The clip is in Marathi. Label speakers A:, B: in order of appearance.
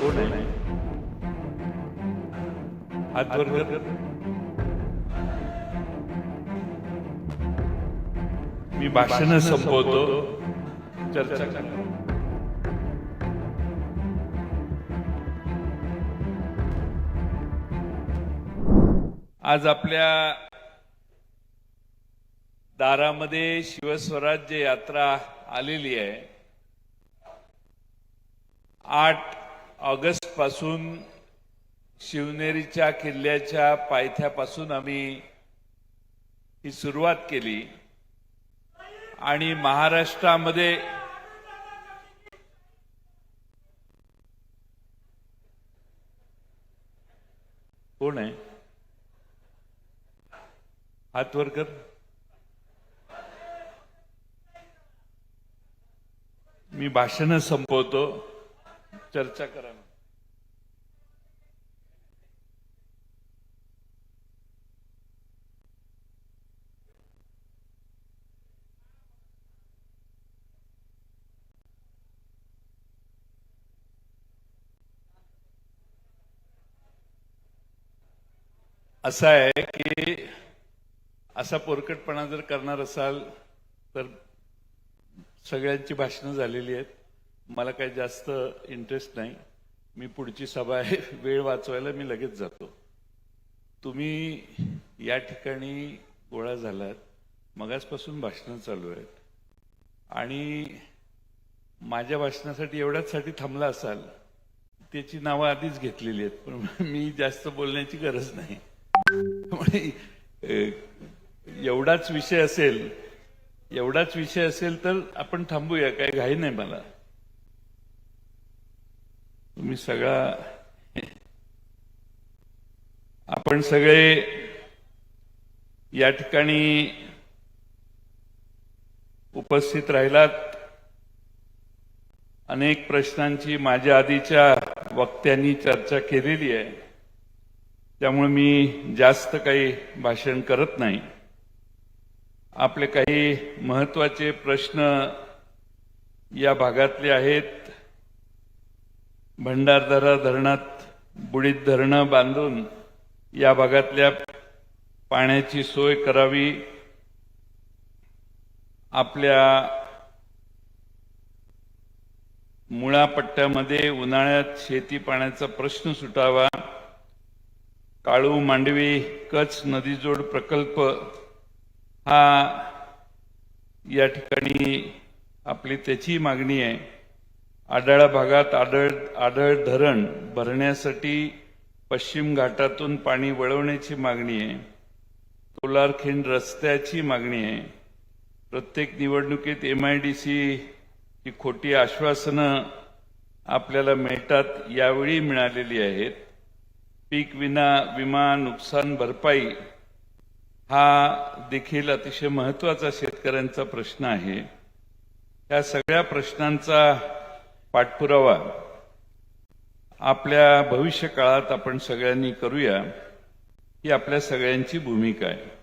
A: कोण आहे हात वर कर मी भाषण संपवतो. चर्चा आज आपल्या दारामध्ये शिवस्वराज्य यात्रा आलेली आहे. आठ ऑगस्टपासून शिवनेरीच्या किल्ल्याच्या पायथ्यापासून आम्ही ही सुरुवात केली. आणि महाराष्ट्रामध्ये कोण आहे? हातवरकर? मी भाषण संपवतो. चर्चा करा. असं आहे की असा पोरकटपणा जर करणार असाल तर सगळ्यांची भाषणं झालेली आहेत. मला काही जास्त इंटरेस्ट नाही. मी पुढची सभा आहे वेळ वाचवायला मी लगेच जातो. तुम्ही या ठिकाणी गोळा झालात मगासपासून भाषणं चालू आहेत. आणि माझ्या भाषणासाठी एवढ्याचसाठी थांबला असाल त्याची नावं आधीच घेतलेली आहेत पण मी जास्त बोलण्याची गरज नाही. त्यामुळे एवढाच विषय असेल एवढाच विषय असेल तर आपण थांबूया काही घाई नाही मला. तुम्ही सगळा आपण सगळे या ठिकाणी उपस्थित राहिलात. अनेक प्रश्नांची माझ्या आधीच्या वक्त्यांनी चर्चा केलेली आहे. त्यामुळे मी जास्त काही भाषण करत नाही. आपले काही महत्त्वाचे प्रश्न या भागातले आहेत. भंडारदरा धरणात बुडीत धरणं बांधून या भागातल्या पाण्याची सोय करावी. आपल्या मुळापट्ट्यामध्ये उन्हाळ्यात शेती पाण्याचा प्रश्न सुटावा. काळू मांडवी कच्छ नदीजोड प्रकल्प हा या ठिकाणी आपली त्याची मागणी आहे. आढळ भागात आढळ आढळ धरण भरण्यासाठी पश्चिम घाटातून पाणी वळवण्याची मागणी आहे. तोलारखिंड रस्त्याची मागणी आहे. प्रत्येक निवडणुकीत एम आय डी सी ही खोटी आश्वासनं आपल्याला मिळतात यावेळी मिळालेली आहेत. पीक विना विमा नुकसान भरपाई हा देखील अतिशय महत्त्वाचा शेतकऱ्यांचा प्रश्न आहे. या सगळ्या प्रश्नांचा पाठपुरावा. आपल्या भविष्य काळात आपण सगळ्यांनी करूया ही आपल्या सगळ्यांची भूमिका आहे.